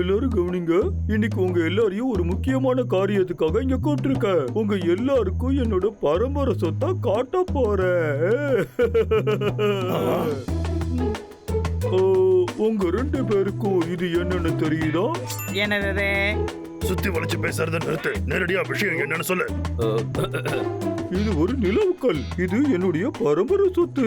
எல்லாரும் கவனிங்க. இன்னைக்கு உங்க எல்லாரையும் ஒரு முக்கியமான காரியத்துக்காக இங்க கூப்பிட்டிருக்கேன். உங்க எல்லாருக்கும் என்னோட பரம்பரை சொத்தா காட்ட போறேன். ஓ, உங்க ரெண்டு பேருக்கும் இது என்னன்னு தெரியுதா? என்னது? சுத்தி வளைச்சு பேசுறத நிறுத்து. நேரடியா விஷயம் என்னன்னு சொல்லு. இது ஒரு நிலவுக்கல். இது என்னுடைய பரம்பரை சொத்து.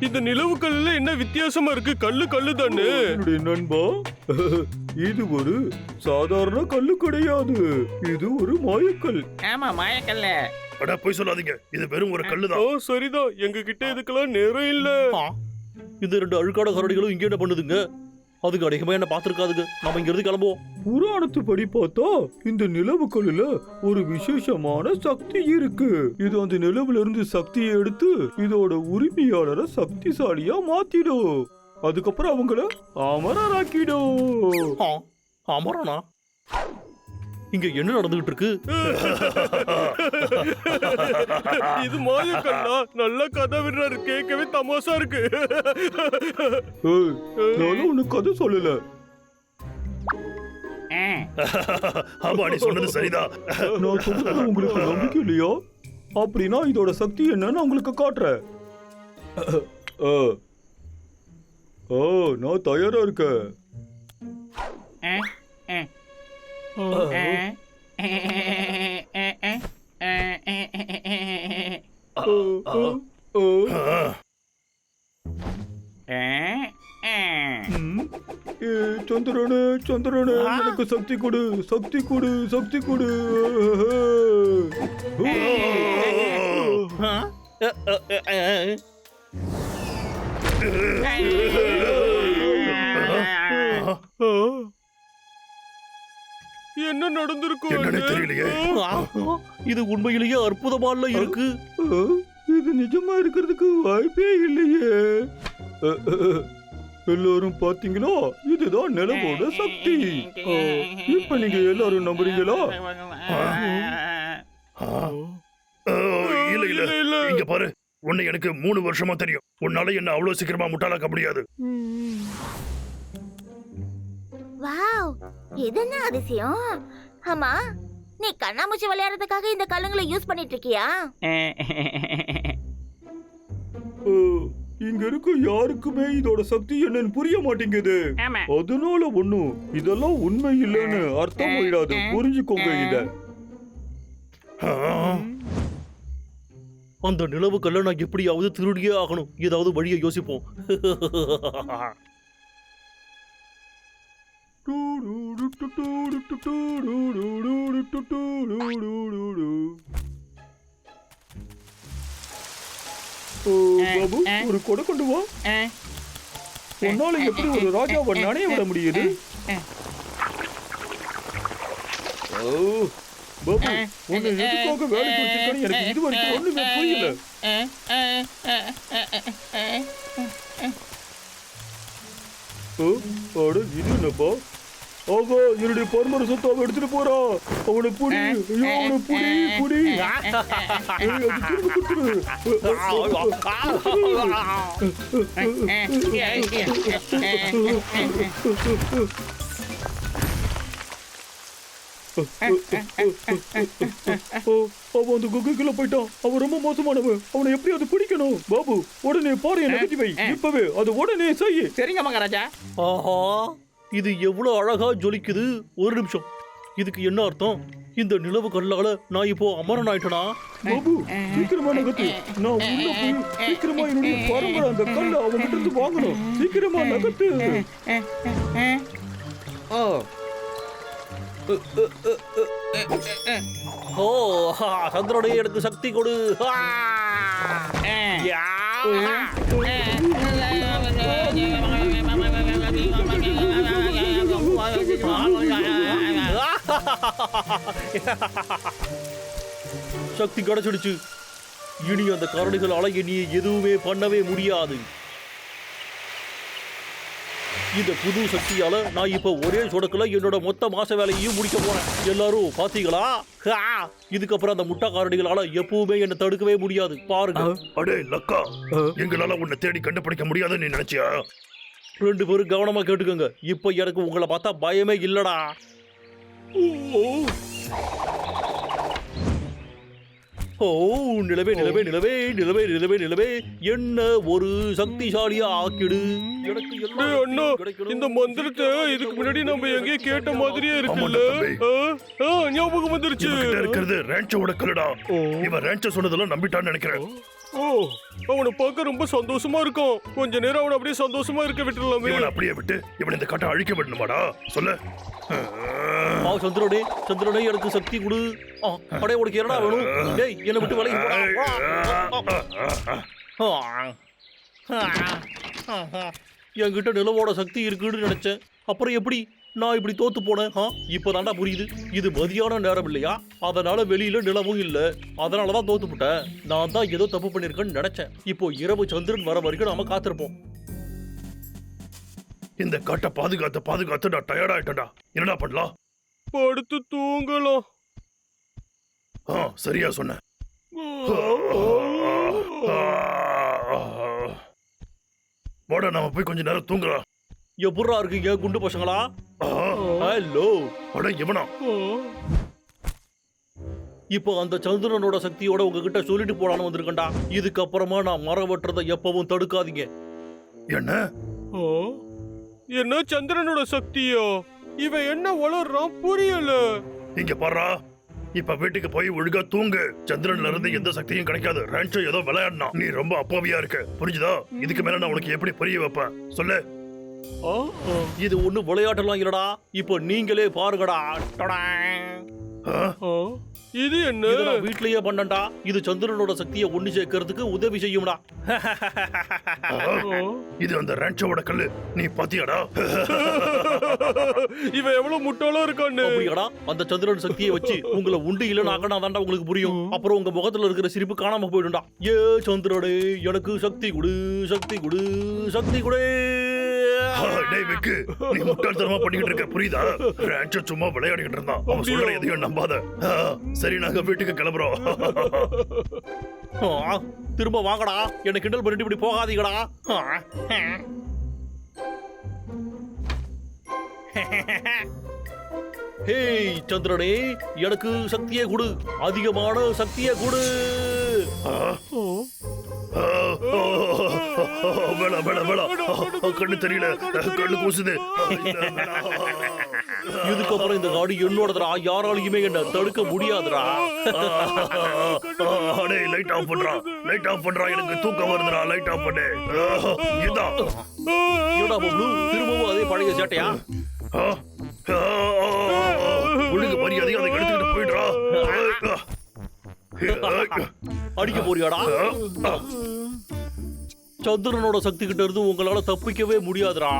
இந்த நிலவு கல்லுல என்ன வித்தியாசமா இருக்கு? கல்லு கல்லு தானே. என்னுடைய நண்பா. இது ஒரு சாதாரண கல்லு கிடையாது. இது ஒரு மாயக்கல். ஆமா மாயக்கல்ல. அட போய் சொல்லாதீங்க. இது வெறும் ஒரு ஓ கல்லுதான் சரிதான். எங்க கிட்ட இதுக்கெல்லாம் நேரம் இல்ல. இந்த ரெண்டு அழுக்காட கரடிகளும் இங்க என்ன பண்ணுதுங்க? அதுக்கு அதிகமா என்ன பார்த்துருக்காதுங்க. நம்ம இங்க இருந்து கிளம்புவோம். புராணத்து படி பார்த்தா இந்த நிலவுக்கல்லுல ஒரு விசேஷமான சக்தி இருக்கு. இது அந்த நிலவுல இருந்து சக்தியை எடுத்து இதோட உரிமையாளரை சக்திசாலியா மாத்திடும். அதுக்கப்புறம் அவங்கள அமரராக்கிடும். அமரனா? இங்க என்ன நடந்துகிட்டு இருக்கு இது மாய கல்லா நல்ல கதை விடுறாரு. கேட்கவே தமாசா இருக்கு. நானும் உனக்கு கதை சொல்லல. ஆமா நீ சொன்னது சரிதான். நான் சொல்றது உங்களுக்கு நம்பிக்கை இல்லையா? அப்படின்னா இதோட சக்தி என்னன்னு உங்களுக்கு காட்டுறேன். ஓ நான் தயாரா இருக்கேன். சந்திரனே சந்திரனே எனக்கு சக்தி கொடு சக்தி கொடு சக்தி கொடு ஆ, அ, அ, அ, அ. ஆ. என்ன நடந்திருக்கும் என்னன்னு? தெரியலையே. இது உண்மையிலேயே அற்புதமால இருக்கு. இது நிஜமா இருக்கிறதுக்கு வாய்ப்பே இல்லையே. எல்லாரும் பாத்தீங்களா இதுதான் நிலவோட சக்தி. இப்ப நீங்க எல்லாரும் நம்புறீங்களா? இல்ல இல்ல, இல்ல. இங்க பாரு. உன்னை எனக்கு மூணு வருஷமா தெரியும். உன்னால என்ன அவ்வளவு சீக்கிரமா முட்டாளாக்க முடியாது. என்ன அதிசயம்? ஆமா நீ கண்ணாமூச்சி விளையாடுறதுக்காக இந்த கல்லுங்களை யூஸ் பண்ணிட்டு இருக்கியா அஹ், இங்க இருக்க யாருக்குமே இதோட சக்தி என்னன்னு புரிய மாட்டேங்குது. ஆமா. அதனால ஒண்ணும் இதெல்லாம் உண்மை இல்லைன்னு அர்த்தம் போயிடாது புரிஞ்சுக்கோங்க இத. அந்த நிலவு கல்ல நான் எப்படியாவது திருடியே ஆகணும். ஏதாவது வழியை யோசிப்போம். பாபு ஒரு கொடை கொண்டு வா உன்னால எப்படி ஒரு ராஜாவை நனைய விட முடியுது ஓ, பாபு உன்னை எதுக்காக வேலைக்கு வச்சிருக்கான்னு எனக்கு இது வரைக்கும் ஒண்ணுமே புரியல அட இது என்னப்பா ஆகா என்னுடைய பரம்பரை சொத்து அவன் எடுத்துட்டு போறான் அவனை புடி ஐயோ அவனை புடி புடி ஏய், திரும்ப அவன் அந்த குகைக்குள்ள போயிட்டான். அவன் ரொம்ப மோசமானவன். அவனை எப்படியாவது பிடிக்கணும்? பாபு உடனே பாரு நகர்த்தி வை. இப்பவே அது உடனே செய். சரிங்க மகாராஜா. ஆஹா இது எவ்வளவு அழகா ஜொலிக்குது. ஒரு நிமிஷம். இதுக்கு என்ன அர்த்தம்? இந்த நிலவு கல்லால நான் இப்போ அமரன் ஆயிட்டனா பாபு சீக்கிரமா நகர்த்து. நான் உள்ள போய் சீக்கிரமா என்னுடைய பரம்பரை அந்த கல்லை அவங்க கிட்ட இருந்து வாங்கணும். சீக்கிரமா நகர்த்து. ஓ ஓ ஹா, சந்திரனே எனக்கு சக்தி கொடு. சக்தி கிடைச்சிடுச்சு இனி அந்த கரடிகள் அழகி நீ எதுவுமே பண்ணவே முடியாது. இந்த புது சக்தியால நான் இப்ப ஒரே சொடக்குல என்னோட மொத்த மாச வேலையையும் முடிக்க போறேன். எல்லாரும் பாத்தீங்களா? ஹா! இதுக்கப்புறம் அந்த முட்டா காரடிகளால எப்பவுமே என்னை தடுக்கவே முடியாது. பாருங்க. அடே லக்கா! எங்களால உன்னை தேடி கண்டுபிடிக்க முடியாதுன்னு நீ நினைச்சியா? ரெண்டு பேரும் கவனமா கேட்டுக்கோங்க. இப்ப எனக்கு உங்களை பார்த்தா பயமே இல்லடா. ஓ. நிலவே நிலவே நிலவே நிலவே நிலவே நிலவே. என்ன ஒரு சக்திசாலியா ஆக்கிடு? அண்ணா. இந்த மந்திரத்தை இதுக்கு முன்னாடி நம்ம எங்கேயோ கேட்ட மாதிரியே இருக்குல்ல? ஞாபகம் வந்துருச்சு. இருக்கிறது ரேஞ்சோட கல்லுடா. இவன் ரேஞ்ச சொன்னதெல்லாம் நம்பிட்டான்னு நினைக்கிறேன். ஓ. அவனை பார்க்க ரொம்ப சந்தோஷமா இருக்கான் கொஞ்ச நேரம் அவனை அப்படியே சந்தோஷமா இருக்க விட்டுறலாமே இவனை அப்படியே விட்டு இவன் இந்த காட்டை அழிக்க விடணுமாடா? சொல்லு. ஆ சந்திரனே சந்திரனே எனக்கு சக்தி கொடு. அடே உனக்கு என்னடா வேணும்? டேய் என்னை விட்டு விலகி போடா. ஆ. என்கிட்ட நிலவோட சக்தி இருக்குன்னு நினைச்சேன். அப்புறம் எப்படி? நான் இப்படி தோத்து போனேன் ஆ? இப்பதான்டா புரியுது. இது மதியான நேரம் இல்லையா? அதனால வெளியில நிலவும் இல்ல. அதனால தான் தோத்து போட்டேன் நான் தான் ஏதோ தப்பு பண்ணிருக்கேன்னு நினைச்சேன். இப்போ இரவு சந்திரன் வர வரைக்கும் நாம காத்திருப்போம். இந்த காட்டை பாதுகாத்து பாதுகாத்து நான் டயர்ட் ஆயிட்டேன்டா. என்னடா பண்ணலாம்? படுத்து தூங்கலாம். ஆ சரியா சொன்ன. வாடா நாம போய் கொஞ்ச நேரம் தூங்கலாம். எப்படா இருக்கீங்க குண்டு பசங்களா? ஆ, ஹலோ. அட இவனா? இப்போ அந்த சந்திரனோட சக்தியோட உங்ககிட்ட சொல்லிட்டு போலான்னு வந்திருக்கேன்டா. இதுக்கப்புறமா நான் மரம் வெட்டுறதை எப்பவும் தடுக்காதீங்க. என்ன? ஆ? என்ன சந்திரனோட சக்தியா? இவன் என்ன வளர்றான் புரியல. இங்க பாருடா இப்ப வீட்டுக்கு போய் ஒழுங்கா தூங்கு. சந்திரன்ல இருந்து எந்த சக்தியும் கிடைக்காது. ரேஞ்சோ ஏதோ விளையாடினா நீ ரொம்ப அப்பாவியா இருக்க. புரிஞ்சுதா? இதுக்கு மேல நான் உனக்கு எப்படி புரிய வைப்பேன்? சொல்லு. இது ஒண்ணு விளையாட்டெல்லாம் இல்லடா. இப்போ நீங்களே பாருங்கடா? இது என்ன? வீட்லயே பண்ணண்டா இது சந்திரனோட சக்தியை ஒண்ணு சேர்க்கறதுக்கு உதவி செய்யும்டா? இது அந்த ரேஞ்சோட கல்லு. நீ பாத்தியாடா? இவன் எவ்வளவு முட்டாளா இருக்கான்னு. அப்படியாடா. அந்த சந்திரன் சக்தியை வச்சு உங்களை உண்டு இல்லைன்னு ஆக்கினாதான்டா உங்களுக்கு புரியும். அப்புறம் உங்க முகத்துல இருக்கிற சிரிப்பு காணாம போயிடும்டா. ஏ சந்திரனே எனக்கு சக்தி கொடு சக்தி கொடு சக்தி கொடு. டேய் விக்கு நீ முட்டாள்தனமா பண்ணிக்கிட்டு இருக்க புரியுதா? ரேஞ்சோ சும்மா விளையாடிக்கிட்டு இருந்தான். அவன் சொல்ற எதையும் நம்பாத. சரி நாங்க வீட்டுக்கு கிளம்புறோம். ஆ, திரும்ப வாங்கடா. என்ன கிண்டல் பண்ணிட்டு இப்படி போகாதீங்கடா. ஹேய் சந்திரனே எனக்கு சக்தியை கொடு. அதிகமான சக்தியை கொடு. வேணாம் வேணாம் வேணாம். கண்ணு தெரியல. கண்ணு கூசுது. இதுக்கப்புறம் இந்த காடு என்னோடதுடா யாராலையுமே என்ன தடுக்க முடியாதுடா. டேய் லைட் ஆஃப் பண்றா. லைட் ஆஃப் பண்றா. எனக்கு தூக்கம் வருதுடா. லைட் ஆஃப் பண்ணு. ஆ, இதான் என்னடா பப்ளு திரும்பவும் அதே பழைய சேட்டையா? ஒழுங்கு மரியாதை அதை எடுத்துக்கிட்டு போயிடுறா. அடிக்க போறியாடா? சந்திரனோட சக்தி கிட்ட இருந்து உங்களால தப்பிக்கவே முடியாதுடா.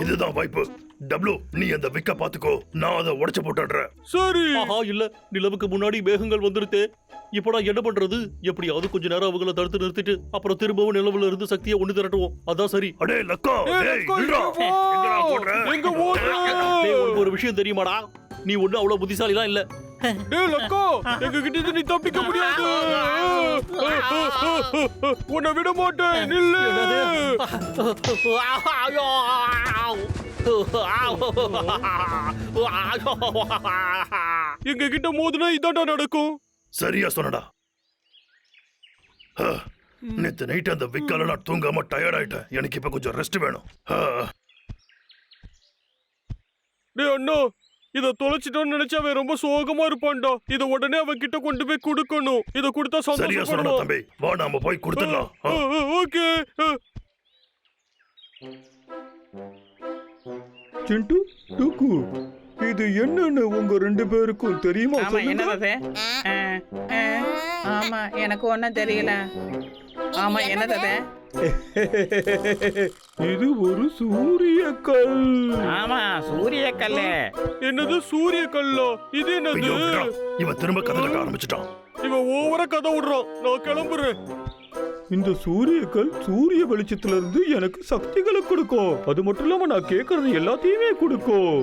இதுதான் வாய்ப்பு. டப்ளு நீ அந்த விக்க பாத்துக்கோ நான் அதை உடைச்சு போட்டுடுறேன். சரி. ஆஹா இல்ல. நிலவுக்கு முன்னாடி மேகங்கள் வந்துருத்து. இப்போ நான் என்ன பண்றது? எப்படியாவது கொஞ்ச நேரம் அவங்கள தடுத்து நிறுத்திட்டு அப்புறம் திரும்பவும் நிலவுல இருந்து சக்தியை ஒண்ணு திரட்டுவோம். அதான் சரி. அடே லக்கா. ஒரு விஷயம் தெரியுமாடா? நீ ஒண்ணு அவ்வளவு புத்திசாலிலாம் இல்ல. லக்கா எங்க கிட்ட இருந்து நீ தப்பிக்க முடியாது. உன்னை விட மாட்டேன் நில்லு. எங்க கிட்ட மோதுனா இதாண்டா நடக்கும். சரியா சொன்னடா. நேத்து நைட் அந்த விக்கால நான் தூங்காம டயர்ட் ஆயிட்டேன். எனக்கு இப்ப கொஞ்சம் ரெஸ்ட் வேணும். டேய் அண்ணா இத தொலைச்சிட்டோன்னு நினைச்சா அவன் ரொம்ப சோகமா இருப்பான்டா. இத உடனே அவன் கிட்ட கொண்டு போய் கொடுக்கணும். இத கொடுத்தா சரியா சந்தோஷப்படுவான் தம்பி. வா நாம போய் கொடுத்துடலாம். ஓகே சிண்டு டுக்கு இது என்னன்னு உங்க ரெண்டு பேருக்கும் தெரியுமா ஆமா என்னது ஆமா எனக்கு ஒன்றும் தெரியல. ஆமா என்னது? இது ஒரு சூரிய கல் ஆமா சூரிய கல்லு என்னது சூரிய கல்லா இது என்னது? ஐயோ. இவன் திரும்ப கதை கட்ட ஆரம்பிச்சிட்டான். இவன் ஓவரா கதை விடுறான். நான் கிளம்புறேன். இந்த சூரிய கல் சூரிய வெளிச்சத்துல இருந்து எனக்கு சக்திகளை கொடுக்கும். அது மட்டும் இல்லாம நான் கேக்குறது எல்லாத்தையுமே கொடுக்கும்.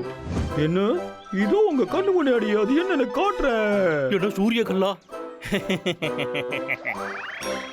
என்ன? இதோ உங்க கண்ணு முன்னாடி அது என்னன்னு காட்டுறேன். என்ன சூரிய கல்லா